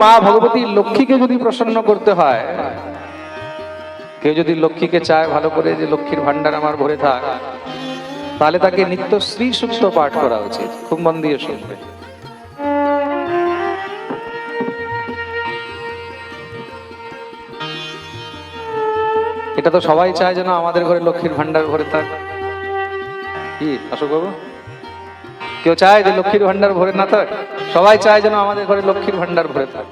মা ভগবতী লক্ষ্মীকে যদি প্রসন্ন করতে হয়, কেউ যদি লক্ষ্মীকে চায় ভালো করে যে লক্ষ্মীর ভান্ডার আমার ভরে থাক, তাহলে তাকে নিত্য শ্রী সূক্ত পাঠ করা উচিত, খুব মন দিয়ে শুনবে। এটা তো সবাই চায় যেন আমাদের ঘরে লক্ষ্মীর ভান্ডার ভরে থাক। কি অশোক বাবু কেউ চায় যে লক্ষ্মীর ভান্ডার ভরে না থাক? সবাই চায় যেন আমাদের ঘরে লক্ষ্মীর ভান্ডার ভরে থাক।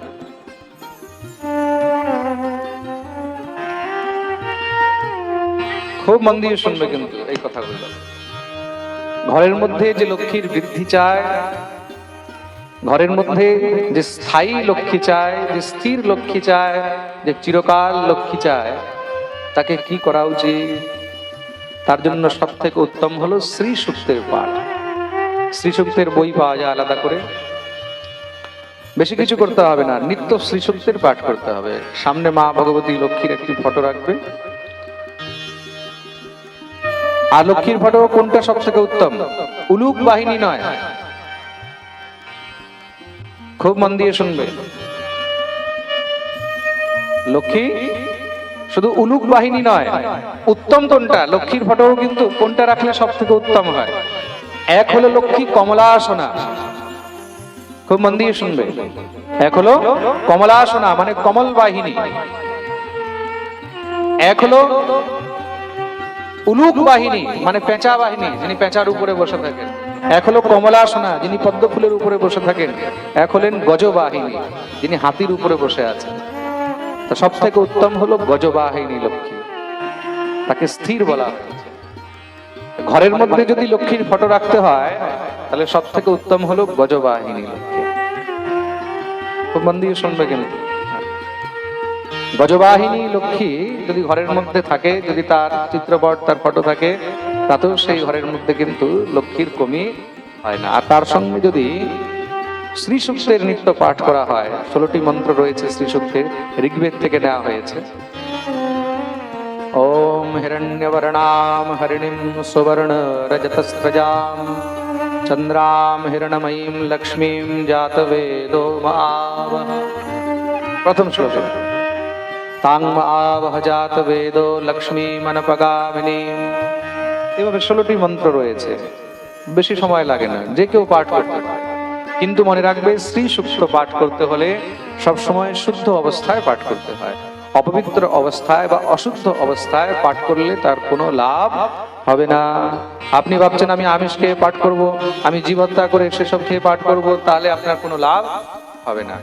খুব মন দিয়ে শুনবে কিন্তু এই কথাগুলো। ঘরের মধ্যে যে লক্ষ্মীর বৃদ্ধি চায়, ঘরের মধ্যে যে স্থায়ী লক্ষ্মী চায়, যে স্থির লক্ষ্মী চায়, যে চিরকাল লক্ষ্মী চায়, তাকে কি করা উচিত? তার জন্য সব থেকে উত্তম হলো শ্রী সূক্তের পাঠ। শ্রী সূক্তের বই পাওয়া যায় আলাদা করে। বেশি কিছু করতে হবে না, নিত্য শ্রী সূক্তের পাঠ করতে হবে। সামনে মা ভগবতী লক্ষ্মীর একটি ফটো রাখবে। আর লক্ষ্মীর ফটো কোনটা সব থেকে উত্তম? উলুক বাহিনী নয়। খুব মন দিয়ে শুনবে। লক্ষ্মী, শুধু উলুক বাহিনী নয়, উত্তম কোনটা? লক্ষ্মীর ফটো কিন্তু কোনটা রাখলে সব থেকে উত্তম হয়? এক হলো লক্ষ্মী কমলাসনা। খুব মন দিয়ে শুনবে। এক হলো কমলাসনা মানে কমল বাহিনী। এক হলো উলুক বাহিনী মানে পেঁচা বাহিনী, যিনি পেঁচার উপরে বসে থাকেন। এক হলো কমলাসনা, যিনি পদ্ম ফুলের উপরে বসে থাকেন। এক হলেন গজবাহিনী যিনি হাতির উপরে বসে আছেন। তা সব থেকে উত্তম হলো গজবাহিনী লক্ষ্মী। তাকে স্থির বলা ঘরের মধ্যে যদি লক্ষ্মীর ফটো রাখতে হয়, তাহলে সব থেকে উত্তম হলো গজবাহিনী লক্ষ্মী খুব মন দিয়ে শুনবে কিন্তু। গজবাহিনী লক্ষ্মী যদি ঘরের মধ্যে থাকে, যদি তার চিত্রপট, তার ফটো থাকে, তাতেও সেই ঘরের মধ্যে কিন্তু লক্ষ্মীর কমি হয় না। আর তার সঙ্গে যদি শ্রী সূক্তের নিত্য পাঠ করা হয়, ষোলোটি মন্ত্র রয়েছে শ্রী সূক্তের ঋগ্বেদ থেকে নেওয়া হয়েছে। ওম হিরণ্যবর্ণাম, হরিণীম সুবর্ণ, রজতস্রজাম লক্ষ্মীম জাতবেদো মাবহ প্রথম শ্লোক তাং আবহ জাত বেদ লক্ষ্মী মনপগামিনী এভাবে ষোলোটি মন্ত্র রয়েছে। বেশি সময় লাগে না। যে কেউ পাঠ করতে পারে। কিন্তু মনে রাখবে শ্রী সূক্ত পাঠ করতে হলে সবসময় শুদ্ধ অবস্থায় পাঠ করতে হয়। অপবিত্র অবস্থায় বা অশুদ্ধ অবস্থায় পাঠ করলে তার কোনো লাভ হবে না। আপনি ভাবছেন আমি আমিষ খেয়ে পাঠ করব, আমি জীবত্যা করে সেসব খেয়ে পাঠ করব, তাহলে আপনার কোনো লাভ হবে না।